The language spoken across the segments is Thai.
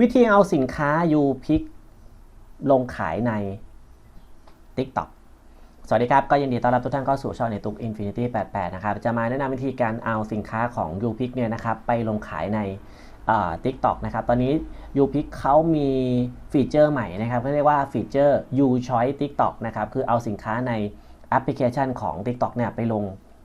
วิธีเอาสินค้ายูพิกลงขายใน TikTok สวัสดีครับ ก็ยินดีต้อนรับทุกท่านเข้าสู่ช่องในตุก Infinity 88 นะครับ จะมาแนะนำวิธีการเอาสินค้าของ u p i c เนี่ยนะครับไปลงขายในทิกตอกนะครับ ตอนนี้ u p i c เขามีฟีเจอร์ใหม่นะครับเขาเรียกว่าฟีเจอร์ U Choice TikTok นะครับ คือเอาสินค้าในแอปพลิเคชันของ TikTok เนี่ยไปลง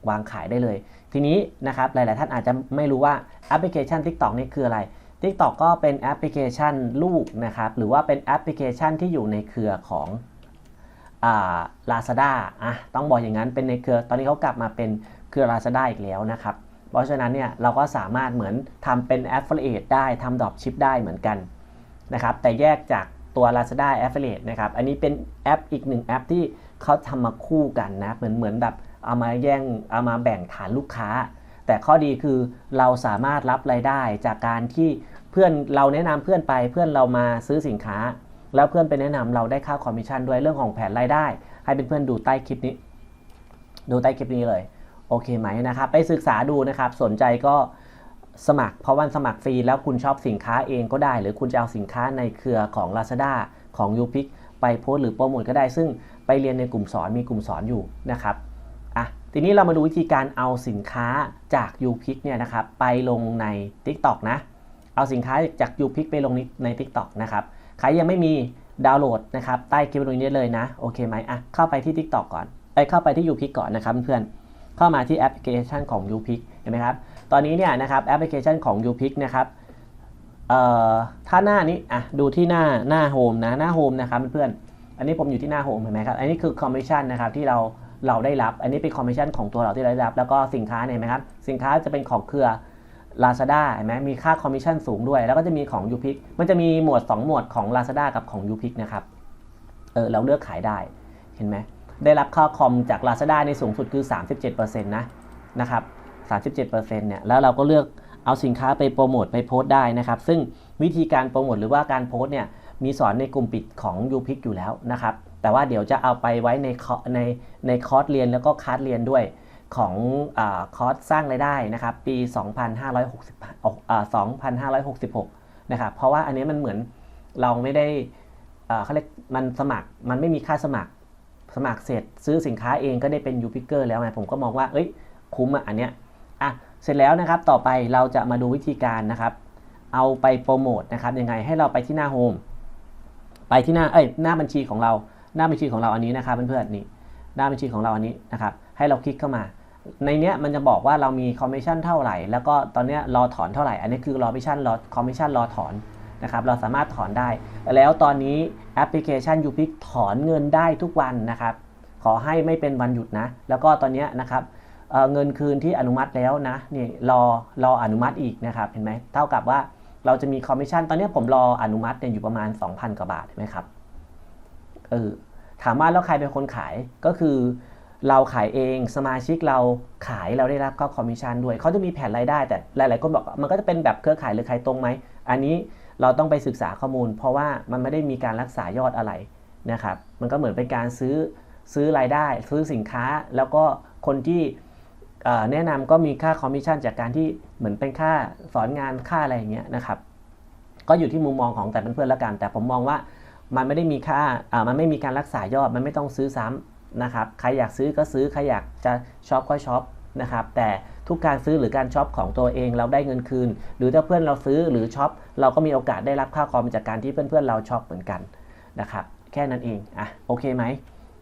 วางขายได้เลย ทีนี้นะครับหลาย ๆ ท่านอาจจะไม่รู้ว่าแอปพลิเคชัน TikTok นี่คืออะไร TikTok ก็เป็นแอปพลิเคชันลูกนะครับ หรือว่าเป็นแอปพลิเคชันที่อยู่ในเครือของลาซาด้าอะต้องบอกอย่างนั้นเป็นในเครือ ตอนนี้เขากลับมาเป็นเครือ Lazada อีกแล้วนะครับ เพราะฉะนั้นเนี่ยเราก็สามารถเหมือนทำเป็น Affiliate ได้ทำดรอปชิปได้เหมือนกันนะครับ แต่แยกจากตัว Lazada Affiliate นะครับ อันนี้เป็นแอปอีกหนึ่งแอปที่เขาทำมาคู่กันนะ เหมือนเหมือนแบบเอามาแย่งเอามาแบ่งฐานลูกค้า แต่ข้อดีคือเราสามารถรับรายได้จากการที่ เพื่อนเราแนะนำเพื่อนไปเพื่อนเรามาซื้อสินค้า แล้วเพื่อนไปแนะนำเราได้ค่าคอมมิชชั่นด้วยเรื่องของแผนรายได้ ให้เป็นเพื่อนดูใต้คลิปนี้ ดูใต้คลิปนี้เลยโอเคไหมนะครับ ไปศึกษาดูนะครับสนใจก็สมัครเพราะวันสมัครฟรีแล้วคุณชอบสินค้าเองก็ได้ หรือคุณจะเอาสินค้าในเครือของ Lazada ของ u p i c ไปโพสหรือโปรโมทก็ได้ ซึ่งไปเรียนในกลุ่มสอนมีกลุ่มสอนอยู่นะครับอะทีนี้เรามาดูวิธีการเอาสินค้าจาก u p i c เนี่ยนะครับไปลงใน TikTok นะ เอาสินค้าจาก u p i c ไปลงใน TikTok นะครับใครยังไม่มีดาวน์โหลดนะครับใต้คลิปตรงนี้เลยนะโอเคไหมอะเข้าไปที่ TikTok ก่อนไปเข้าไปที่ u p i c ก่อนนะครับเพื่อนเข้ามาที่แอปพลิเคชันของ u p i c เห็นไหมครับตอนนี้เนี่ยนะครับแอปพลิเคชันของ u p i c นะครับเอ่อถ้าหน้านี้อะดูที่หน้าหน้าโฮมนะหน้าโฮมนะครับเพื่อนอันนี้ผมอยู่ที่หน้าโฮมเห็นไหมครับอันนี้คือคอมมิชชั่นนะครับที่เราเราได้รับ อันนี้เป็นคอมมิชชั่นของตัวเราที่ได้รับ แล้วก็สินค้าเนี่ยไหมครับสินค้าจะเป็นของเครือ Lazada เห็นไหมมีค่าคอมมิชชั่นสูงด้วย แล้วก็จะมีของ u p i c มันจะมีหมวด 2 หมวดของ Lazada กับของ u p i c นะครับเออเราเลือกขายได้เห็นไหมได้รับค่าคอมจาก Lazada ในสูงสุดคือ 37%นะนะครับ37%เนี่ยแล้วเราก็เลือกเอาสินค้าไปโปรโมทไปโพสต์ได้นะครับ ซึ่งวิธีการโปรโมทหรือว่าการโพสต์เนี่ยมีสอนในกลุ่มปิดของ u p i c อยู่แล้วนะครับแต่ว่าเดี๋ยวจะเอาไปไว้ในในในคอร์สเรียนแล้วก็คลาสเรียนด้วย ของอคอร์สสร้างรายได้นะครับ ปี 2560 2566 นะครับ เพราะว่าอันนี้มันเหมือนเราไม่ได้เขาเรียกมันสมัครมันไม่มีค่าสมัครสมัครเสร็จซื้อสินค้าเองก็ได้เป็นยูพิเกอร์แล้วไงผมก็มองว่า เอ้ย คุ้มอะอันเนี้ยอะเสร็จแล้วนะครับ ต่อไปเราจะมาดูวิธีการนะครับ เอาไปโปรโมทนะครับยังไงให้เราไปที่หน้าโฮมไปที่หน้าเอ้ยหน้าบัญชีของเรา หน้าบัญชีของเราอันนี้นะครับเพื่อนๆนี่หน้าบัญชีของเราอันนี้นะครับ ให้เราคลิกเข้ามา ในเนี้ยมันจะบอกว่าเรามีคอมมิชชั่นเท่าไหร่ แล้วก็ตอนเนี้ยรอถอนเท่าไหร่ อันนี้คือรอมิชชั่นรอคอมมิชชั่นรอถอนนะครับเราสามารถถอนได้ แล้วตอนนี้แอปพลิเคชัน u p i c ถอนเงินได้ทุกวันนะครับ ขอให้ไม่เป็นวันหยุดนะ แล้วก็ตอนนี้นะครับเเงินคืนที่อนุมัติแล้วนะนี่รอรออนุมัติอีกนะครับเห็นไหมเท่ากับว่าเราจะมีคอมมิชชั่นตอนนี้ผมรออนุมัติเนี่ยอยู่ประมาณ 2,000 กว่าบาทเห็นไหมครับเออถามว่าแล้วใครเป็นคนขายก็คือ เราขายเองสมาชิกเราขายเราได้รับก็คอมมิชชั่นด้วยเขาจะมีแผนรายได้ แต่หลาย ๆ คนบอกมันก็จะเป็นแบบเครือข่ายหรือใครตรงไหมอันนี้เราต้องไปศึกษาข้อมูล เพราะว่ามันไม่ได้มีการรักษายอดอะไรนะครับมันก็เหมือนเป็นการซื้อซื้อรายได้ ซื้อสินค้าแล้วก็คนที่แนะนำก็มีค่าคอมมิชชั่นจากการที่เหมือนเป็นค่าสอนงานค่าอะไรอย่างเงี้ยนะครับก็อยู่ที่มุมมองของแต่เพื่อนๆแล้วกัน แต่ผมมองว่ามันไม่ได้มีค่ามันไม่มีการรักษายอดมันไม่ต้องซื้อซ้ำ นะครับ ใครอยากซื้อก็ซื้อ ใครอยากจะช็อปก็ช็อปนะครับ แต่ทุกการซื้อหรือการช็อปของตัวเองเราได้เงินคืน หรือถ้าเพื่อนเราซื้อหรือช็อปเราก็มีโอกาสได้รับค่าคอมจากการที่เพื่อนๆเราช็อปเหมือนกันนะครับ แค่นั้นเอง อะ โอเคไหม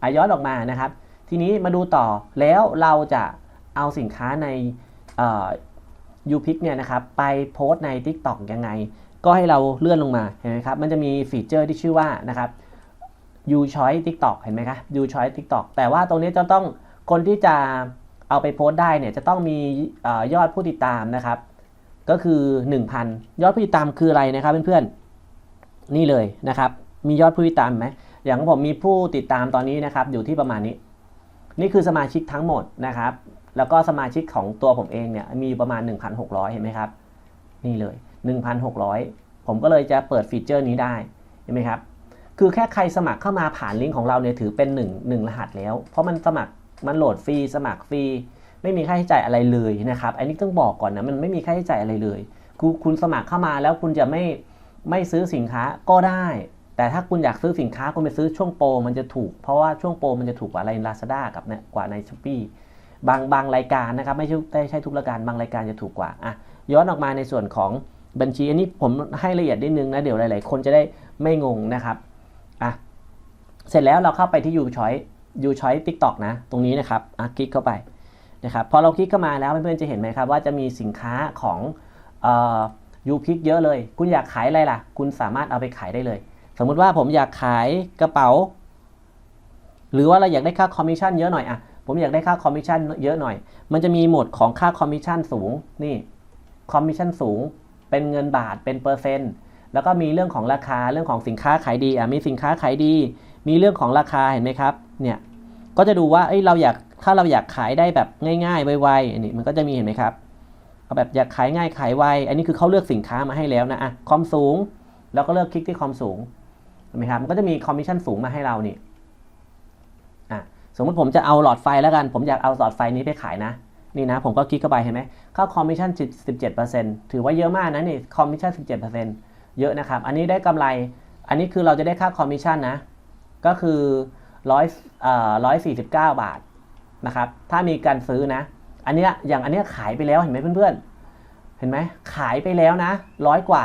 อาย้อนออกมานะครับ ทีนี้มาดูต่อ แล้วเราจะเอาสินค้าในยูพิกเนี่ยนะครับไปโพสใน TikTok ยังไง ก็ให้เราเลื่อนลงมา เห็นไหมครับ มันจะมีฟีเจอร์ที่ชื่อว่านะครับ You Choice TikTok เห็นไหมครับ You Choice TikTok แต่ว่าตรงนี้จะต้องคนที่จะเอาไปโพสได้เนี่ยจะต้องมียอดผู้ติดตามนะครับ ก็คือ 1,000 ยอดผู้ติดตามคืออะไรนะครับเพื่อนๆนี่เลยนะครับ มียอดผู้ติดตามไหมอย่างผมมีผู้ติดตามตอนนี้นะครับ อยู่ที่ประมาณนี้ นี่คือสมาชิกทั้งหมดนะครับ แล้วก็สมาชิกของตัวผมเองเนี่ยมีประมาณ 1,600 เห็นไหมครับ นี่เลย 1,600 ผมก็เลยจะเปิดฟีเจอร์นี้ได้เห็นไหมครับ คือแค่ใครสมัครเข้ามาผ่านลิงก์ของเราเนี่ยถือเป็น1 1รหัสแล้ว เพราะมันสมัครมันโหลดฟรีสมัครฟรีไม่มีค่าใช้จ่ายอะไรเลยนะครับอันนี้ต้องบอกก่อนนะมันไม่มีค่าใช้จ่ายอะไรเลยคุณคุณสมัครเข้ามาแล้วคุณจะไม่ไม่ซื้อสินค้าก็ได้ แต่ถ้าคุณอยากซื้อสินค้าคุณไปซื้อช่วงโปรมันจะถูก เพราะว่าช่วงโปรมันจะถูกกว่าใน Lazada กับเนี่ยกว่าใน s h อ p e e บางบางรายการนะครับไม่ใช่ไม่ใช่ทุกรายการบางรายการจะถูกกว่าอะย้อนออกมาในส่วนของบัญชีอันนี้ผมให้ละเอียดนิดนึงนะเดี๋ยวหลาย ๆ คนจะได้ไม่งงนะครับ อะเสร็จแล้วเราเข้าไปที่ U Choice U Choice TikTok นะ ตรงนี้นะครับอะคลิกเข้าไปนะครับพอเราคลิกเข้ามาแล้วเพื่อนๆจะเห็นไหมครับว่าจะมีสินค้าของยูพิกเยอะเลย คุณอยากขายอะไรล่ะ คุณสามารถเอาไปขายได้เลย สมมุติว่าผมอยากขายกระเป๋า หรือว่าเราอยากได้ค่าคอมมิชชั่นเยอะหน่อยอะผมอยากได้ค่าคอมมิชชั่นเยอะหน่อย มันจะมีโหมดของค่าคอมมิชชั่นสูงนี่คอมมิชชั่นสูง เป็นเงินบาทเป็นเปอร์เซ็นต์ แล้วก็มีเรื่องของราคาเรื่องของสินค้าขายดีอะมีสินค้าขายดี มีเรื่องของราคาเห็นไหมครับเนี่ยก็จะดูว่าเอ้ยเราอยากถ้าเราอยากขายได้แบบง่ายๆไวๆอันนี้มันก็จะมีเห็นไหมครับเอาแบบอยากขายง่ายขายไวอันนี้คือเขาเลือกสินค้ามาให้แล้วนะอะคอมสูงแล้วก็เลือกคลิกที่คอมสูงเห็นไหมครับมันก็จะมีคอมมิชชั่นสูงมาให้เรานี่อะสมมติผมจะเอาหลอดไฟแล้วกัน ผมอยากเอาหลอดไฟนี้ไปขายนะนี่นะผมก็คลิกเข้าไปเห็นไหมเข้าคอมมิชชั่น17%ถือว่าเยอะมากนะนี่คอมมิชชั่น17% เยอะนะครับ อันนี้ได้กำไร อันนี้คือเราจะได้ค่าคอมมิชชั่นนะ ก็คือร้อยเอ่อร้อยสี่สิบเก้าบาทนะครับ ถ้ามีการซื้อนะ อันเนี้ยอย่างอันเนี้ยขายไปแล้วเห็นไหมเพื่อนๆ เห็นไหมขายไปแล้วนะร้อยกว่า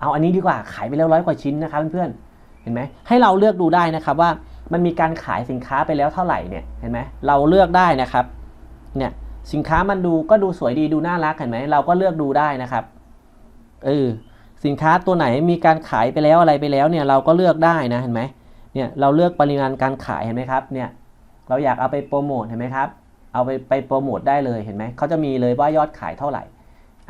เอาอันนี้ดีกว่าขายไปแล้วร้อยกว่าชิ้นนะครับเพื่อนๆ เห็นไหมให้เราเลือกดูได้นะครับว่ามันมีการขายสินค้าไปแล้วเท่าไหร่เนี่ย เห็นไหมเราเลือกได้นะครับ เนี่ยสินค้ามันดูก็ดูสวยดีดูน่ารักเห็นไหมเราก็เลือกดูได้นะครับ เออ สินค้าตัวไหนมีการขายไปแล้วอะไรไปแล้วเนี่ยเราก็เลือกได้นะเห็นไหมเนี่ยเราเลือกปริมาณการขายเห็นไหมครับเนี่ยเราอยากเอาไปโปรโมทเห็นไหมครับเอาไปไปโปรโมทได้เลยเห็นไหมเขาจะมีเลยว่ายอดขายเท่าไหร่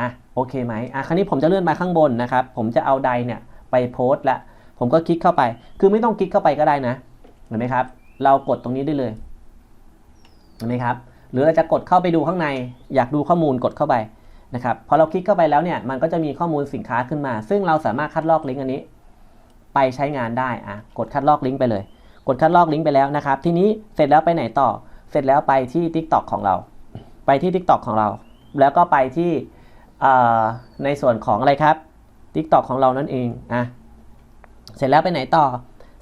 อะโอเคไหมอะคราวนี้ผมจะเลื่อนมาข้างบนนะครับผมจะเอาใดเนี่ยไปโพสต์ละผมก็คลิกเข้าไป คือไม่ต้องคลิกเข้าไปก็ได้นะเห็นไหมครับ เรากดตรงนี้ได้เลยเห็นไหมครับหรือเราจะกดเข้าไปดูข้างใน อยากดูข้อมูลกดเข้าไป นะครับพอเราคลิกเข้าไปแล้วเนี่ยมันก็จะมีข้อมูลสินค้าขึ้นมา ซึ่งเราสามารถคัดลอกลิงก์อันนี้ ไปใช้งานได้อะกดคัดลอกลิงก์ไปเลย กดคัดลอกลิงก์ไปแล้วนะครับ ทีนี้เสร็จแล้วไปไหนต่อ เสร็จแล้วไปที่ TikTok ของเรา ไปที่ TikTok ของเรา แล้วก็ไปที่ในส่วนของอะไรครับ TikTok ของเรานั่นเองอะเสร็จแล้วไปไหนต่อ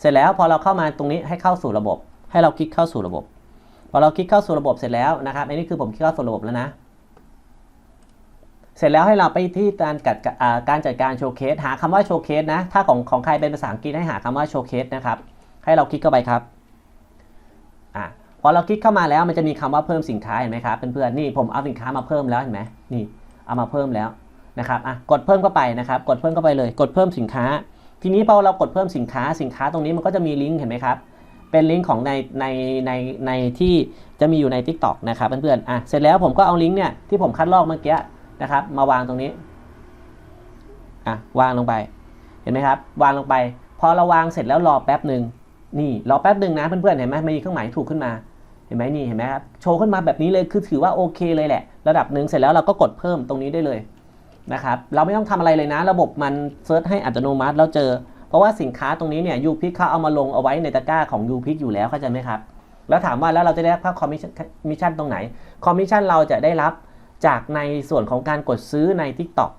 เสร็จแล้วพอเราเข้ามาตรงนี้ให้เข้าสู่ระบบ ให้เราคลิกเข้าสู่ระบบ พอเราคลิกเข้าสู่ระบบเสร็จแล้วนะครับอันนี้คือผมคลิกเข้าสู่ระบบแล้วนะ เสร็จแล้วให้เราไปที่การจัดการจัดการโชว์เคสหาคำว่าโชว์เคสนะ ถ้าของของใครเป็นภาษาอังกฤษให้หาคำว่าโชว์เคสนะครับ ให้เราคลิกเข้าไปครับอะพอเราคลิกเข้ามาแล้วมันจะมีคำว่าเพิ่มสินค้าเห็นไหมครับเพื่อนๆนี่ผมเอาสินค้ามาเพิ่มแล้วเห็นไหมนี่เอามาเพิ่มแล้วนะครับอะกดเพิ่มเข้าไปนะครับ กดเพิ่มเข้าไปเลย กดเพิ่มสินค้า ทีนี้พอเรากดเพิ่มสินค้าสินค้าตรงนี้มันก็จะมีลิงก์เห็นไหมครับเป็นลิงก์ของในในในในที่จะมีอยู่ใน Tik t o อกนะครับเพื่อนๆอะเสร็จแล้วผมก็เอาลิงก์เนี่ยที่ผมคัดลอกเมื่อกี้ นะครับ มาวางตรงนี้อะวางลงไป เห็นไหมครับ วางลงไป พอเราวางเสร็จแล้วรอแป๊บหนึ่งนี่รอแป๊บหนึ่งนะเพื่อนๆเห็นไหมมีเครื่องหมายถูกขึ้นมาเห็นไหมนี่เห็นไหมครับโชว์ขึ้นมาแบบนี้เลยคือถือว่าโอเคเลยแหละ ระดับหนึ่งเสร็จแล้วเราก็กดเพิ่มตรงนี้ได้เลยนะครับเราไม่ต้องทำอะไรเลยนะ ระบบมันเซิร์ชให้อัตโนมัติแล้วเจอ เพราะว่าสินค้าตรงนี้เนี่ยยูพิกเขาเอามาลงเอาไว้ในตะกร้าของยูพิกอยู่แล้วเข้าใจไหมครับแล้วถามว่าแล้วเราจะได้รับค่าคอมมิชชั่นตรงไหนคอมมิชชั่นเราจะได้รับ จากในส่วนของการกดซื้อใน TikTok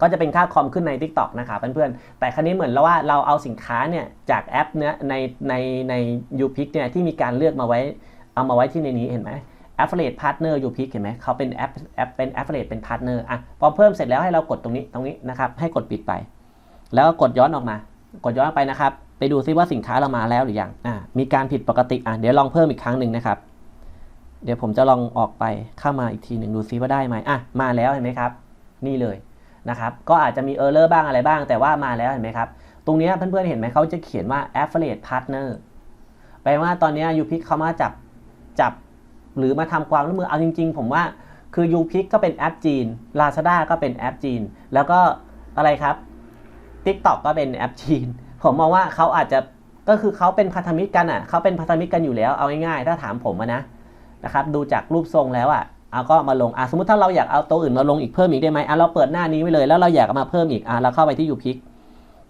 ก็จะเป็นค่าคอมขึ้นใน TikTok นะครับเพื่อนๆ แต่ครั้นี้เหมือนแล้วว่าเราเอาสินค้าเนี่ยจากแอปเนี้ยในในใน u p i c เนี่ยที่มีการเลือกมาไว้เอามาไว้ที่ในนี้เห็นไหม Affiliate Partner u p i c เห็นไหมเขาเป็นแอปแอปเป็น Affiliate เป็น Partner อะพอเพิ่มเสร็จแล้วให้เรากดตรงนี้ตรงนี้นะครับให้กดปิดไป แล้วก็กดย้อนออกมา กดย้อนไปนะครับ ไปดูซิว่าสินค้าเรามาแล้วหรือยังอะมีการผิดปกติอะเดี๋ยวลองเพิ่มอีกครั้งหนึ่งนะครับ เดี๋ยวผมจะลองออกไปเข้ามาอีกทีหนึ่งดูซิว่าได้ไหมอะมาแล้วเห็นไหมครับ นี่เลยนะครับ ก็อาจจะมีเออร์เลอร์บ้างอะไรบ้าง แต่ว่ามาแล้วเห็นไหมครับ ตรงนี้เพื่อนๆเห็นไหมเขาจะเขียนว่า affiliate partner แปลว่าตอนนี้ยูพิกเขามาจับจับหรือมาทำความร่วมมือเอาจริง ๆ ผมว่าคือยูพิกก็เป็นแอปจีน Lazada ก็เป็นแอปจีน แล้วก็อะไรครับ TikTok ก็เป็นแอปจีน ผมมองว่าเขาอาจจะก็คือเขาเป็นพันธมิตรกันอะเขาเป็นพันธมิตรกันอยู่แล้วเอาง่ายๆถ้าถามผมนะ นะครับดูจากรูปทรงแล้วอะเอาก็มาลงอะสมมติถ้าเราอยากเอาตัวอื่นมาลงอีกเพิ่มอีกได้ไหมอะเราเปิดหน้านี้ไว้เลยแล้วเราอยากเอามาเพิ่มอีกอะเราเข้าไปที่ยูพิก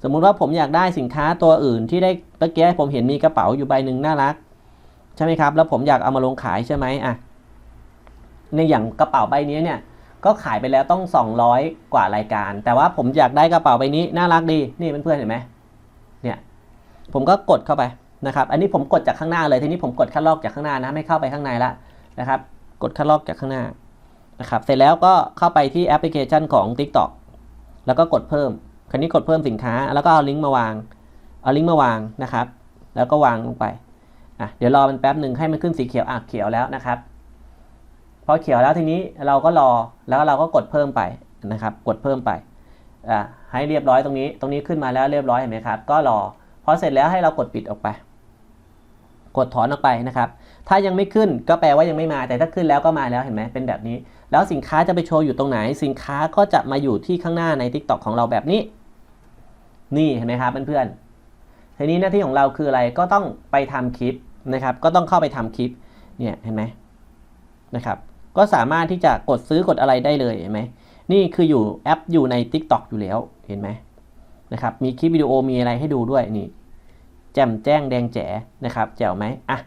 สมมุติว่าผมอยากได้สินค้าตัวอื่นที่ได้เมื่อกี้ผมเห็นมีกระเป๋าอยู่ใบหนึ่งน่ารัก ใช่ไหมครับ แล้วผมอยากเอามาลงขายใช่ไหมอะในอย่างกระเป๋าใบนี้เนี่ยก็ขายไปแล้วต้อง 200 กว่ารายการ แต่ว่าผมอยากได้กระเป๋าใบนี้น่ารักดีนี่เพื่อนๆเห็นไหมเนี่ยผมก็กดเข้าไป นะครับ อันนี้ผมกดจากข้างหน้าเลย ทีนี้ผมกดคัดลอกจากข้างหน้านะไม่เข้าไปข้างในละนะครับ กดคัดลอกจากข้างหน้านะครับ เสร็จแล้วก็เข้าไปที่แอปพลิเคชันของ TikTok แล้วก็กดเพิ่ม คราวนี้กดเพิ่มสินค้า แล้วก็เอาลิงก์มาวาง เอาลิงก์มาวางนะครับ แล้วก็วางลงไป อะ เดี๋ยวรอมันแป๊บหนึ่งให้มันขึ้นสีเขียว อะ เขียวแล้วนะครับ พอเขียวแล้วทีนี้เราก็รอ แล้วเราก็กดเพิ่มไปนะครับ กดเพิ่มไป อะ ให้เรียบร้อยตรงนี้ ตรงนี้ขึ้นมาแล้วเรียบร้อยเห็นไหมครับ ก็รอ พอเสร็จแล้วให้เรากดปิดออกไป กดถอนออกไปนะครับ ถ้ายังไม่ขึ้นก็แปลว่ายังไม่มา แต่ถ้าขึ้นแล้วก็มาแล้วเห็นไหมเป็นแบบนี้ แล้วสินค้าจะไปโชว์อยู่ตรงไหน สินค้าก็จะมาอยู่ที่ข้างหน้าใน TikTok ของเราแบบนี้ นี่เห็นไหมครับเพื่อนๆทีนี้หน้าที่ของเราคืออะไรก็ต้องไปทำคลิปนะครับ ก็ต้องเข้าไปทำคลิปเนี่ยเห็นไหมนะครับ ก็สามารถที่จะกดซื้อกดอะไรได้เลยเห็นไหมนี่คืออยู่แอปอยู่ใน TikTok อยู่แล้วเห็นไหมนะครับมีคลิปวิดีโอมีอะไรให้ดูด้วยนี่ แจ่มแจ้งแดงแจ๋นะครับแจ๋วไหมอะ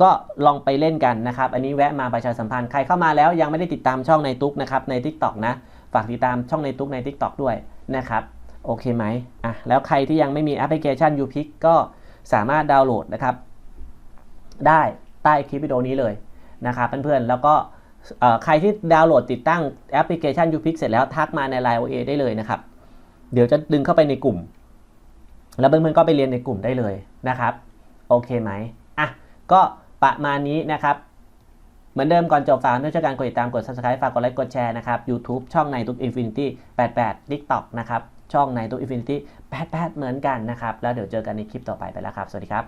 ก็ลองไปเล่นกันนะครับ อันนี้แวะมาประชาสัมพันธ์ใครเข้ามาแล้วยังไม่ได้ติดตามช่องในตุ๊กนะครับใน TikTok นะ ฝากติดตามช่องในตุ๊กใน TikTok ด้วยนะครับ โอเคไหมอะแล้วใครที่ยังไม่มีแอปพลิเคชัน YouPic ก็สามารถดาวน์โหลดนะครับ ได้ใต้คลิปวิดีโอนี้เลยนะครับเพื่อนๆแล้วก็ใครที่ดาวน์โหลดติดตั้งแอปพลิเคชัน YouPic เสร็จแล้วทักมาใน Line OA ได้เลยนะครับ เดี๋ยวจะดึงเข้าไปในกลุ่ม แล้วเพื่อนๆก็ไปเรียนในกลุ่มได้เลยนะครับ โอเคไหมอะก็ประมาณนี้นะครับ เหมือนเดิมก่อนจบฝากด้วยช่วยกันกดติดตามกด subscribe ฝากกดไลค์กดแชร์นะครับ YouTube ช่องในทุก Infinity 88 TikTok นะครับ ช่องในทุก Infinity 88 เหมือนกันนะครับ แล้วเดี๋ยวเจอกันในคลิปต่อไปไปแล้วครับ สวัสดีครับ